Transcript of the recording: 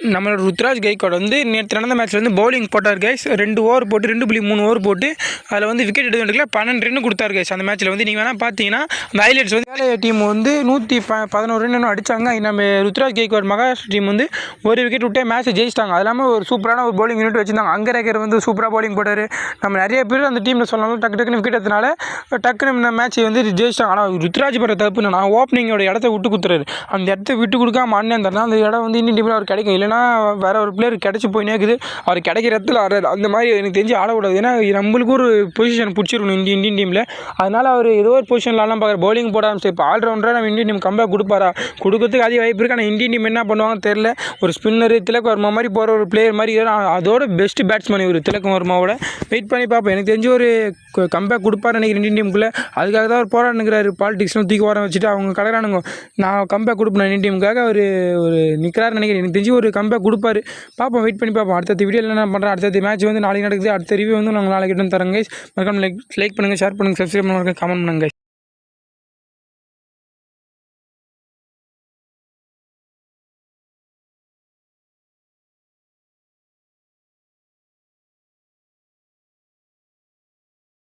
நம்மளோட ருத்ராஜ் கைக்கோட வந்து நேற்று நடந்த மேட்ச்சில் வந்து பவுலிங் போட்டார் கைஸ் ரெண்டு ஓவர் போட்டு ரெண்டு புள்ளி மூணு ஓவர் போட்டு அதில் வந்து விக்கெட் எடுக்கல பன்னெண்டு ரன் கொடுத்தாரு கைஸ் அந்த மேட்ச்சில் வந்து நீங்கள் வேணால் பார்த்தீங்கன்னா அந்த ஹைலைட்ஸ் வந்து வேலைய டீம் வந்து நூற்றி ப பதினோரு ரன் அடித்தாங்க நம்ம ருத்ராஜ் கைக்கோட் மகாராஷ்டிர டீம் வந்து ஒரு விக்கெட் விட்டே மேட்ச்சை ஜெயிச்சிட்டாங்க. அது இல்லாமல் ஒரு சூப்பரான ஒரு பவுலிங் யூனிட் வச்சிருந்தாங்க. அங்கரேகர் வந்து சூப்பராக பவுலிங் போட்டார். நம்ம நிறைய பேர் அந்த டீமில் சொன்னாலும் டக்கு டக்குன்னு விக்கெட் எடுத்தனால டக்குன்னு இந்த மேட்ச்சை வந்து ஜெயிச்சிட்டாங்க. ஆனால் ருத்ராஜ் பண்ற தப்பு நான் ஓப்பனிங்கோட இடத்த விட்டு கொடுத்துறாரு அந்த இடத்த விட்டு கொடுக்காம அண்ணன் தரலாம் அந்த இடம் வந்து இன்னும் டீமில் அவர் கிடைக்கும் இல்லைனா வேறு ஒரு பிளேயர் கிடச்சி போயினே இருக்குது அவர் கிடைக்கிற இடத்துல ஆடுறாரு அந்த மாதிரி எனக்கு தெரிஞ்சு ஆடக்கூடாது ஏன்னா நம்மளுக்கு ஒரு பொசிஷன் பிடிச்சிருக்கணும் இந்திய இந்தியன் டீமில் அதனால் அவர் ஏதோ ஒரு பொசிஷனில் ஆடலாம் பார்க்குற பவுலிங் போட ஆரம்பிச்சு இப்போ ஆல்ரவுண்டராக நம்ம இந்தியன் டீம் கம்பேக் கொடுப்பாரா? கொடுக்கறதுக்கு அதிக வாய்ப்பு இருக்குது ஆனால் இந்தியன் டீம் என்ன பண்ணுவாங்கன்னு தெரில ஒரு ஸ்பின்னரு திலக் வர்மா மாதிரி போகிற ஒரு பிளேயர் மாதிரி அதோட பெஸ்ட் பேட்ஸ்மேன் இவர் திலக் வர்மாவோட. வெயிட் பண்ணி பார்ப்போம். எனக்கு தெரிஞ்சு ஒரு கம்பேக் கொடுப்பார் நினைக்கிறேன் இந்தியன் டீமுக்குள்ளே அதுக்காக தான் அவர் போராடுங்கிறாரு பாலிடிக்ஸ்லாம் தூக்கி வர வச்சுட்டு அவங்க கலரானுங்க நான் கம்பேக் கொடுப்பேன் இந்தியன் டீமுக்காக அவர் ஒரு நிற்கிறார் நினைக்கிறேன். எனக்கு தெரிஞ்சு ஒரு கம்பேக் கொடுப்பாரு. பார்ப்போம் வெயிட் பண்ணி பார்ப்போம் அடுத்த வீடியோவில் என்ன பண்ணுறேன் அடுத்த மேட்ச் வந்து நாளைக்கு நடக்குது. அடுத்த ரிவ்யூ வந்து நாங்கள் நாளைக்கு எடுத்து தரேங்க மறக்காம லைக் லைக் பண்ணுங்கள் ஷேர் பண்ணுங்கள் சப்ஸ்கிரைப் பண்ணுங்கள் கமெண்ட் பண்ணுங்கள்.